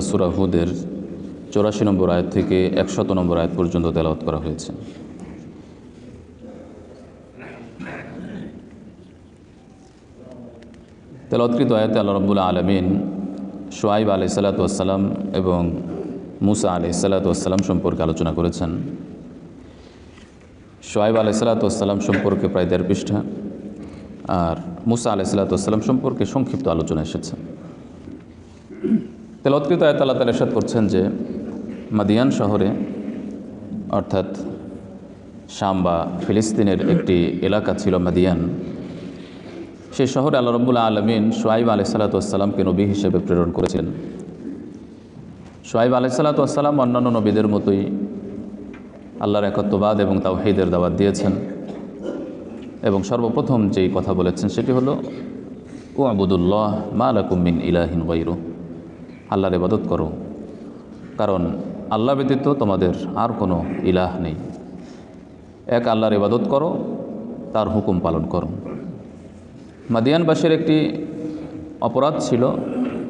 সুরা হুদের চৌরাশি নম্বর আয়াত থেকে একশত নম্বর আয়াত পর্যন্ত তেলাওয়াত করা হয়েছে। তেলাওয়াতকৃত আয়াতে আল্লাহ রব্বুল্লা আলমিন সোয়াইব আলি সাল্লাতাম এবং মুসা আলি সাল্লাতাম সম্পর্কে আলোচনা করেছেন। সোয়াইব আলি সাল্লাতাম সম্পর্কে প্রায় দেড় পৃষ্ঠা, আর মুসা আলি সাল্লাতাম সম্পর্কে সংক্ষিপ্ত আলোচনা এসেছে। তেলৎকৃত আয়াত আল্লাহ তালা করছেন যে মাদিয়ান শহরে, অর্থাৎ শাম বা ফিলিস্তিনের একটি এলাকা ছিল মাদিয়ান। সেই শহরে আল্লাহ রব্বুল্লা আলমিন সোয়াইব আলি সাল্লাতামকে নবী হিসেবে প্রেরণ করেছিলেন। সোয়াইব আলি সাল্লাতাম অন্যান্য নবীদের মতোই আল্লাহর একত্ববাদ এবং তাওহিদের দাওয়াত দিয়েছেন। এবং সর্বপ্রথম যেই কথা বলেছেন সেটি হলো ও আবুদুল্লাহ মা আলাকুমিন ইলাহিন গৈরু আল্লাহর ইবাদত করো। কারণ আল্লাহ ব্যতীত তোমাদের আর কোনো ইলাহ নেই। এক আল্লাহর ইবাদত করো, তার হুকুম পালন করো। মাদিয়ানবাসীর একটি অপরাধ ছিল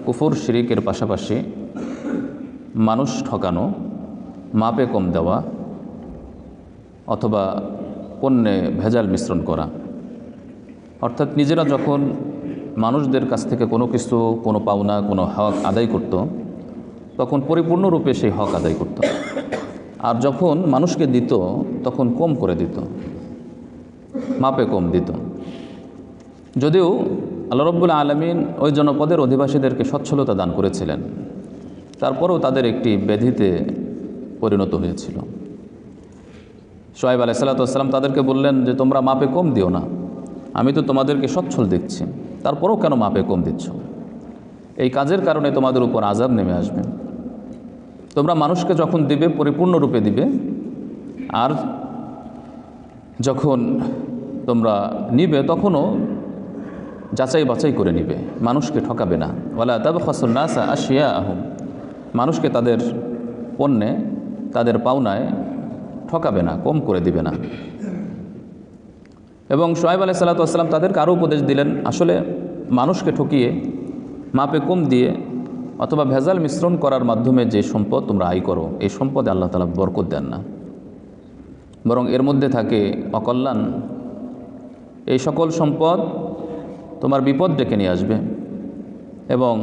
কুফুর শিরিকের পাশাপাশি মানুষ ঠকানো, মাপে কম দেওয়া অথবা পণ্যে ভেজাল মিশ্রণ করা। অর্থাৎ নিজেরা যখন মানুষদের কাছ থেকে কোনো কিছু, কোনো পাওনা, কোনো হক আদায় করত, তখন পরিপূর্ণরূপে সেই হক আদায় করত। আর যখন মানুষকে দিত, তখন কম করে দিত, মাপে কম দিত। যদিও আল্লাহ রব্বুল আলমিন ওই জনপদের অধিবাসীদেরকে সচ্ছলতা দান করেছিলেন। তারপরেও তাদের একটি ব্যাধিতে পরিণত হয়েছিল। সোহাইব আলাইসাল্লাতাম তাদেরকে বললেন যে, তোমরা মাপে কম দিও না। আমি তো তোমাদেরকে সচ্ছল দেখছি। তারপরেও কেন মাপে কম দিচ্ছ? এই কাজের কারণে তোমাদের উপর আজাব নেমে আসবে। তোমরা মানুষকে যখন দিবে পরিপূর্ণরূপে দিবে, আর যখন তোমরা নিবে, তখনও যাচাই বাছাই করে নিবে। মানুষকে ঠকাবে না। ওলা তবে ফসলনাসা আশিয়া আহম মানুষকে তাদের পণ্যে, তাদের পাওনায় ঠকাবে না, কম করে দিবে না। এবং সোহাইব আলাই সাল্লাতাম তাদেরকে আরও উপদেশ দিলেন, আসলে মানুষকে ঠকিয়ে, মাপে কম দিয়ে অথবা ভেজাল মিশ্রণ করার মাধ্যমে যে সম্পদ তোমরা আয় করো, এই সম্পদে আল্লাহ তালা বরকত দেন না। বরং এর মধ্যে থাকে অকল্যাণ। এই সকল সম্পদ তোমার বিপদ ডেকে নিয়ে আসবে এবং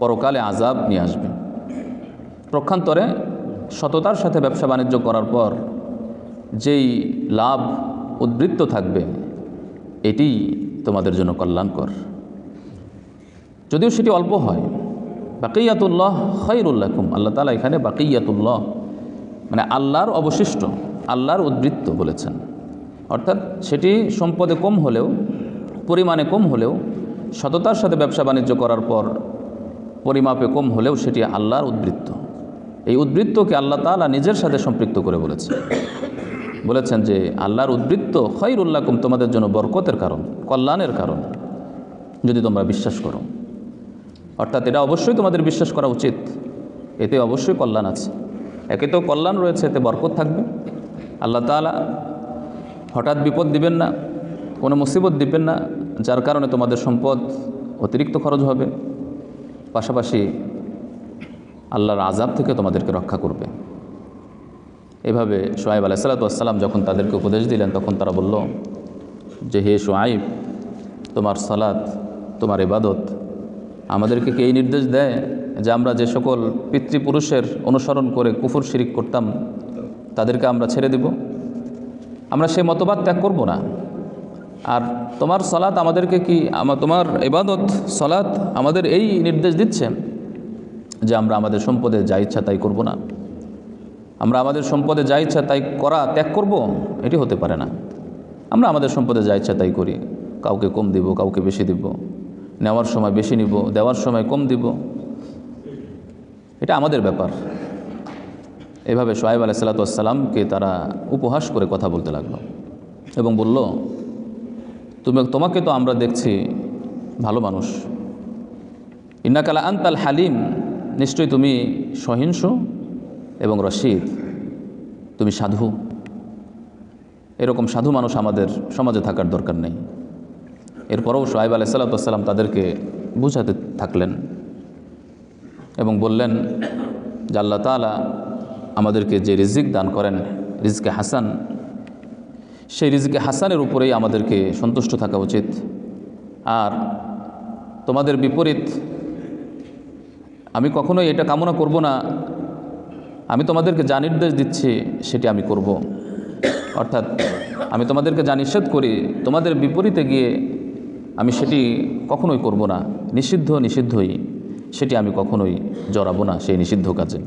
পরকালে আজাব নিয়ে আসবে। প্রক্ষান্তরে সততার সাথে ব্যবসা বাণিজ্য করার পর যেই লাভ উদ্বৃত্ত থাকবে, এটি তোমাদের জন্য কল্যাণকর। যদিও সেটি অল্প হয়, বাকিয়াতুল্লাহ খৈরুল্লাকুম আল্লাহ তালা এখানে বাকিয়াতুল্লাহ মানে আল্লাহর অবশিষ্ট, আল্লাহর উদ্বৃত্ত বলেছেন। অর্থাৎ সেটি সম্পদে কম হলেও, পরিমাণে কম হলেও, সততার সাথে ব্যবসা বাণিজ্য করার পর পরিমাপে কম হলেও সেটি আল্লাহর উদ্বৃত্ত। এই উদ্বৃত্তকে আল্লাহ তালা নিজের সাথে সম্পৃক্ত করে বলেছে বলেছেন যে আল্লাহর উদ্বৃত্ত খৈরুল্লাকুম তোমাদের জন্য বরকতের কারণ, কল্যাণের কারণ, যদি তোমরা বিশ্বাস করো। অর্থাৎ এটা অবশ্যই তোমাদের বিশ্বাস করা উচিত। এতে অবশ্যই কল্যাণ আছে। একে তো কল্যাণ রয়েছে, এতে বরকত থাকবে। আল্লাহ তালা হঠাৎ বিপদ দিবেন না, কোনো মুসিবত দিবেন না, যার কারণে তোমাদের সম্পদ অতিরিক্ত খরচ হবে। পাশাপাশি আল্লাহর আজাব থেকে তোমাদেরকে রক্ষা করবে। এভাবে সোয়াইব আলাইসাল্লাতাম যখন তাদেরকে উপদেশ দিলেন, তখন তারা বলল, যে হে সোয়াইব তোমার সালাত, তোমার ইবাদত আমাদেরকে কে এই নির্দেশ দেয় যে আমরা যে সকল পিতৃপুরুষের অনুসরণ করে কুফুর শিরিক করতাম, তাদেরকে আমরা ছেড়ে দিব? আমরা সেই মতবাদ ত্যাগ করব না। আর তোমার সলাৎ আমাদেরকে কি আমার তোমার এবাদত সলাৎ আমাদের এই নির্দেশ দিচ্ছে যে আমরা আমাদের সম্পদে যা ইচ্ছা তাই করব না? আমরা আমাদের সম্পদে যা ইচ্ছা তাই করা, ত্যাগ করব? এটি হতে পারে না। আমরা আমাদের সম্পদে যা ইচ্ছা তাই করি। কাউকে কম দিব, কাউকে বেশি দিব। নেওয়ার সময় বেশি নিব, দেওয়ার সময় কম দিব। এটা আমাদের ব্যাপার। এভাবে সোহাইব আলাইসাল্লাতামকে তারা উপহাস করে কথা বলতে লাগল এবং বলল, তুমি, তোমাকে তো আমরা দেখছি ভালো মানুষ। ইন্নাকালা আন্তাল হালিম। নিশ্চয়ই তুমি সহিংস। এবং রশিদ, তুমি সাধু। এরকম সাধু মানুষ আমাদের সমাজে থাকার দরকার নেই। এরপরেও সোহাইব আলাইসাল্লাতাম তাদেরকে বুঝাতে থাকলেন এবং বললেন, যে আল্লাহ তালা আমাদেরকে যে রিজিক দান করেন, রিজকে হাসান, সেই রিজকে হাসানের উপরেই আমাদেরকে সন্তুষ্ট থাকা উচিত। আর তোমাদের বিপরীত, আমি কখনোই এটা কামনা করব না আমি তোমাদেরকে যা নির্দেশ দিচ্ছি, সেটি আমি করব। অর্থাৎ, আমি তোমাদেরকে যা নিষেধ করি, তোমাদের বিপরীতে গিয়ে আমি সেটি কখনোই করব না। নিষিদ্ধ, নিষিদ্ধই, সেটি আমি কখনোই জড়াবো না সেই নিষিদ্ধ কাজে।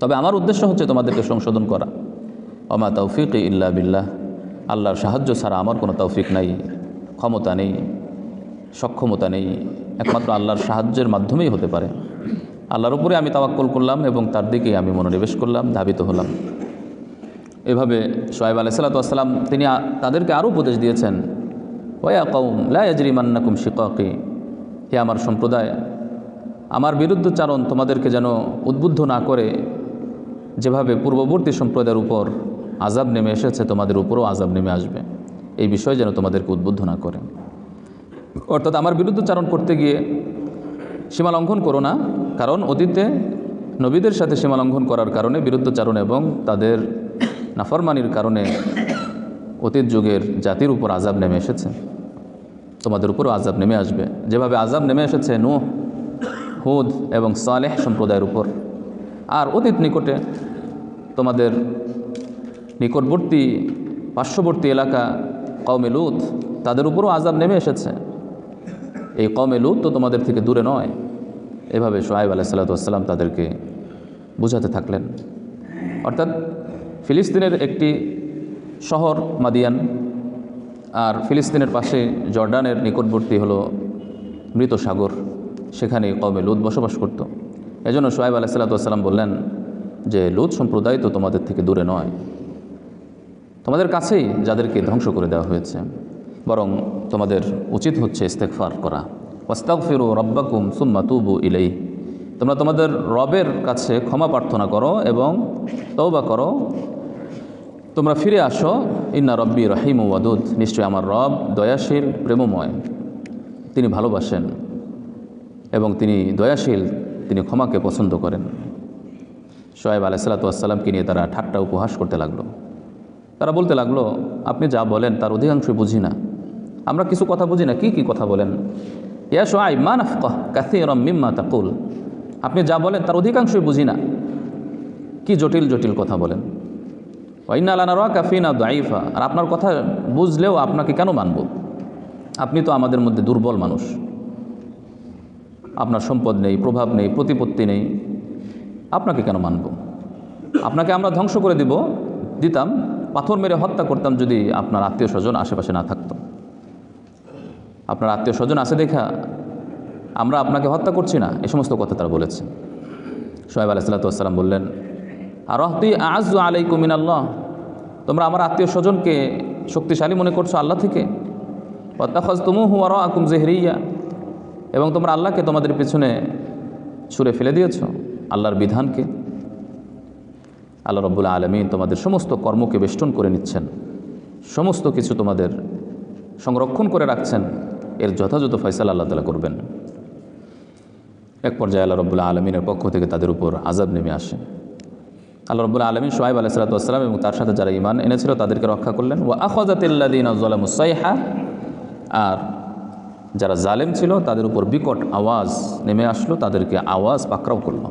তবে আমার উদ্দেশ্য হচ্ছে তোমাদেরকে সংশোধন করা। অমা তৌফিক ইল্লা বিল্লাহ। আল্লাহর সাহায্য ছাড়া আমার কোনো তৌফিক নাই, ক্ষমতা নেই, সক্ষমতা নেই। একমাত্র আল্লাহর সাহায্যের মাধ্যমেই হতে পারে। আল্লাহর উপরে আমি তাওয়াক্কল করলাম এবং তার দিকেই আমি মনোনিবেশ করলাম, ধাবিত হলাম। এভাবে সোয়েব আলাইসাল্লাতাম তিনি তাদেরকে আরও উপদেশ দিয়েছেন, ওয়া কৌম লাজরি মান্নাকুম শিকি হে আমার সম্প্রদায়, আমার বিরুদ্ধচারণ তোমাদেরকে যেন উদ্বুদ্ধ না করে, যেভাবে পূর্ববর্তী সম্প্রদায়ের উপর আজাব নেমে এসেছে, তোমাদের উপরও আজাব নেমে আসবে। এই বিষয়ে যেন তোমাদেরকে উদ্বুদ্ধ না করে। অর্থাৎ আমার বিরুদ্ধচারণ করতে গিয়ে সীমা লঙ্ঘন করো না কারণ অতীতে নবীদের সাথে সীমা লঙ্ঘন করার কারণে, বিরুদ্ধচারণ এবং তাদের নাফরমানির কারণে অতীত যুগের জাতির উপর আজাব নেমে এসেছে। তোমাদের উপরও আজাব নেমে আসবে। যেভাবে আজাব নেমে এসেছে, নূহ, হুদ এবং সালেহ সম্প্রদায়ের উপর। আর অতীত নিকটে তোমাদের নিকটবর্তী, পার্শ্ববর্তী এলাকা কওমে লুত, তাদের উপরও আজাব নেমে এসেছে। এই কমে লুত তো তোমাদের থেকে দূরে নয়। এভাবে সোহাইব আলাইসাল্লাতাম তাদেরকে বুঝাতে থাকলেন। অর্থাৎ ফিলিস্তিনের একটি শহর মাদিয়ান, আর ফিলিস্তিনের পাশে জর্ডানের নিকটবর্তী হলো মৃত সাগর সেখানে কমে লুত বসবাস করত। এজন্য সোহাইব আলাইসাল্লাতাম বললেন যে, লুত সম্প্রদায় তো তোমাদের থেকে দূরে নয়। তোমাদের কাছেই যাদেরকে ধ্বংস করে দেওয়া হয়েছে। বরং তোমাদের উচিত হচ্ছে ইস্তেকফার করা। ওয়াস্তাক ফিরু রব্বাকুম সুম্মা তুবু ইলেই তোমরা তোমাদের রবের কাছে ক্ষমা প্রার্থনা করো এবং তৌবা করো। তোমরা ফিরে আসো। ইন্না রব্বি রহিম ওয়াদুদ। নিশ্চয়ই আমার রব দয়াশীল, প্রেমময়। তিনি ভালোবাসেন এবং তিনি দয়াশীল, তিনি ক্ষমাকে পছন্দ করেন। সোয়েব আলাইসাল্লাতুয়াসাল্লামকে নিয়ে তারা ঠাট্টা উপহাস করতে লাগল। তারা বলতে লাগল, আপনি যা বলেন তার অধিকাংশই বুঝি না। আমরা কিছু কথা বুঝি না। কি কি কথা বলেন? ইয়া সোয়াই মান আফকহ কাসিরম মিম্মা তাকুল। আপনি যা বলেন তার অধিকাংশই বুঝি না। কি জটিল জটিল কথা বলেন। ওয়াইনা আলানা রা কাফিনা দাইফা আর আপনার কথা বুঝলেও আপনাকে কেন মানব? আপনি তো আমাদের মধ্যে দুর্বল মানুষ। আপনার সম্পদ নেই, প্রভাব নেই, প্রতিপত্তি নেই। আপনাকে কেন মানব? আপনাকে আমরা ধ্বংস করে দিব, দিতাম, পাথর মেরে হত্যা করতাম যদি আপনার আত্মীয় স্বজন আশেপাশে না থাকতো। আপনার আত্মীয় স্বজন আছে দেখা, আমরা আপনাকে হত্যা করছি না, এ সমস্ত কথা তারা বলেছে। সোহেব আলাইসাল্লাতাম বললেন আর রহতি আজ আলাই কুমিন আল্লাহ তোমরা আমার আত্মীয় স্বজনকে শক্তিশালী মনে করছ আল্লাহ থেকে? অত্যাখজ তুমু হুয়ার আকুম জেহরিয়া, এবং তোমরা আল্লাহকে তোমাদের পিছনে ছুঁড়ে ফেলে দিয়েছ আল্লাহর বিধানকে। আল্লাহ রব্বুল আলমিন তোমাদের সমস্ত কর্মকে বেষ্টন করে নিচ্ছেন, সমস্ত কিছু তোমাদের সংরক্ষণ করে রাখছেন। এর যথাযথ ফয়সালা আল্লাহ তালা করবেন। এক পর্যায়ে আল্লাহ রব্বুল্লা আলমিনের পক্ষ থেকে তাদের উপর আজাব নেমে আসে। আল্লাহ রব্বুল্লা আলমিন সোহাইব আলাইসালাতাম এবং তার সাথে যারা ইমান এনেছিল তাদেরকে রক্ষা করলেন। ও আখাজাতিল্লাদিন আজলামুসাইহা আর যারা জালেম ছিল তাদের উপর বিকট আওয়াজ নেমে আসলো, তাদেরকে আওয়াজ পাকড়াও করল।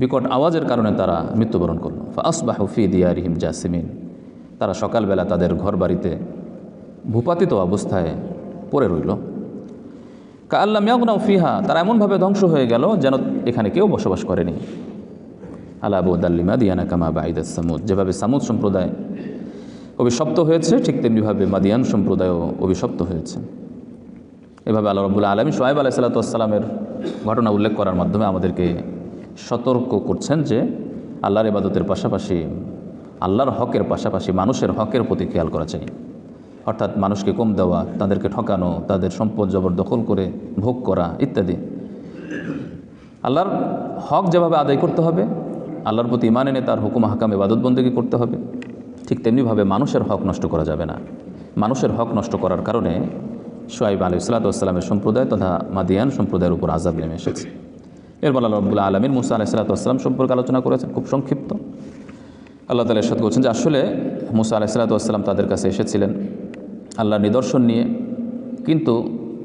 বিকট আওয়াজের কারণে তারা মৃত্যুবরণ করল। ফাসবাহ ফি দিয়ারিহিম জাসিমিন। তারা সকালবেলা তাদের ঘর বাড়িতে ভূপাতিত অবস্থায় পড়ে রইল। কা আল্লাহ মিয়াগুনাও ফিহা, তারা এমনভাবে ধ্বংস হয়ে গেল যেন এখানে কেউ বসবাস করেনি। আল্লাহ আবুদাল্লিমা দিয়ানা কামা বাইদ সামুদ, যেভাবে সামুদ সম্প্রদায় অভিশপ্ত হয়েছে, ঠিক তেমনিভাবে মাদিয়ান সম্প্রদায়ও অভিশপ্ত হয়েছে। এভাবে আল্লাহ রবুল্লা আলমী সোহাইব আলাহ সাল্লাতামের ঘটনা উল্লেখ করার মাধ্যমে আমাদেরকে সতর্ক করছেন যে আল্লাহর ইবাদতের পাশাপাশি, আল্লাহর হকের পাশাপাশি মানুষের হকের প্রতি খেয়াল করা চাই। অর্থাৎ মানুষকে কম দেওয়া, তাদেরকে ঠকানো, তাদের সম্পদ জবরদখল করে ভোগ করা ইত্যাদি। আল্লাহর হক যেভাবে আদায় করতে হবে, আল্লাহর প্রতি ইমান এনে তার হুকুম, হাকাম ইবাদতবন্দিকে করতে হবে, ঠিক তেমনিভাবে মানুষের হক নষ্ট করা যাবে না। মানুষের হক নষ্ট করার কারণে সোয়াইব আলী সালাতামের সম্প্রদায় তথা মাদিয়ান সম্প্রদায়ের উপর আজাব নেমে এসেছে। এরপর আল্লাহ রব্বুল্লাহ আলমিন মুসা আলাইসালাতাম সম্পর্কে আলোচনা করেছেন, খুব সংক্ষিপ্ত। আল্লাহ তালা এরশাদ করছেন যে আসলে মুসা আলাইসালাতাম তাদের কাছে এসেছিলেন। আল্লাহর নিদর্শন নিয়ে, কিন্তু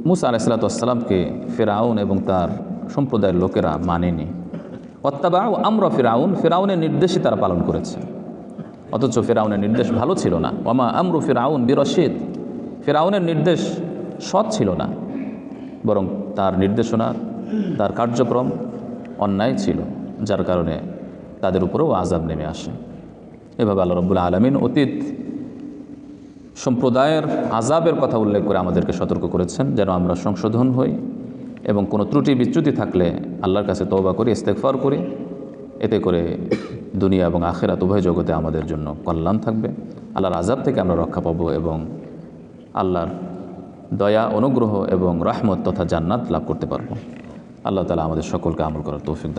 মুসা আলাইসালাতামকে ফেরাউন এবং তার সম্প্রদায়ের লোকেরা মানেনি। অত্যাবা আমরা ফেরাউন, ফেরাউনের নির্দেশই তারা পালন করেছে। অথচ ফেরাউনের নির্দেশ ভালো ছিল না। ওমা আমরু ফেরাউন বিরশিদ, ফেরাউনের নির্দেশ সৎ ছিল না। বরং তার নির্দেশনা, তার কার্যক্রম অন্যায় ছিল, যার কারণে তাদের উপরেও আজাব নেমে আসে। এভাবে আল্লাহ রব্বুল আলমিন অতীত সম্প্রদায়ের আজাবের কথা উল্লেখ করে আমাদেরকে সতর্ক করেছেন, যেন আমরা সংশোধন হই এবং কোনো ত্রুটি বিচ্যুতি থাকলে আল্লাহর কাছে তওবা করি ইস্তেকফার করি। এতে করে দুনিয়া এবং আখেরাত উভয় জগতে আমাদের জন্য কল্যাণ থাকবে। আল্লাহর আজাব থেকে আমরা রক্ষা পাব এবং আল্লাহর দয়া, অনুগ্রহ এবং রহমত তথা জান্নাত লাভ করতে পারব। আল্লাহ তালা আমাদের সকলকে আমল করার তৌফিক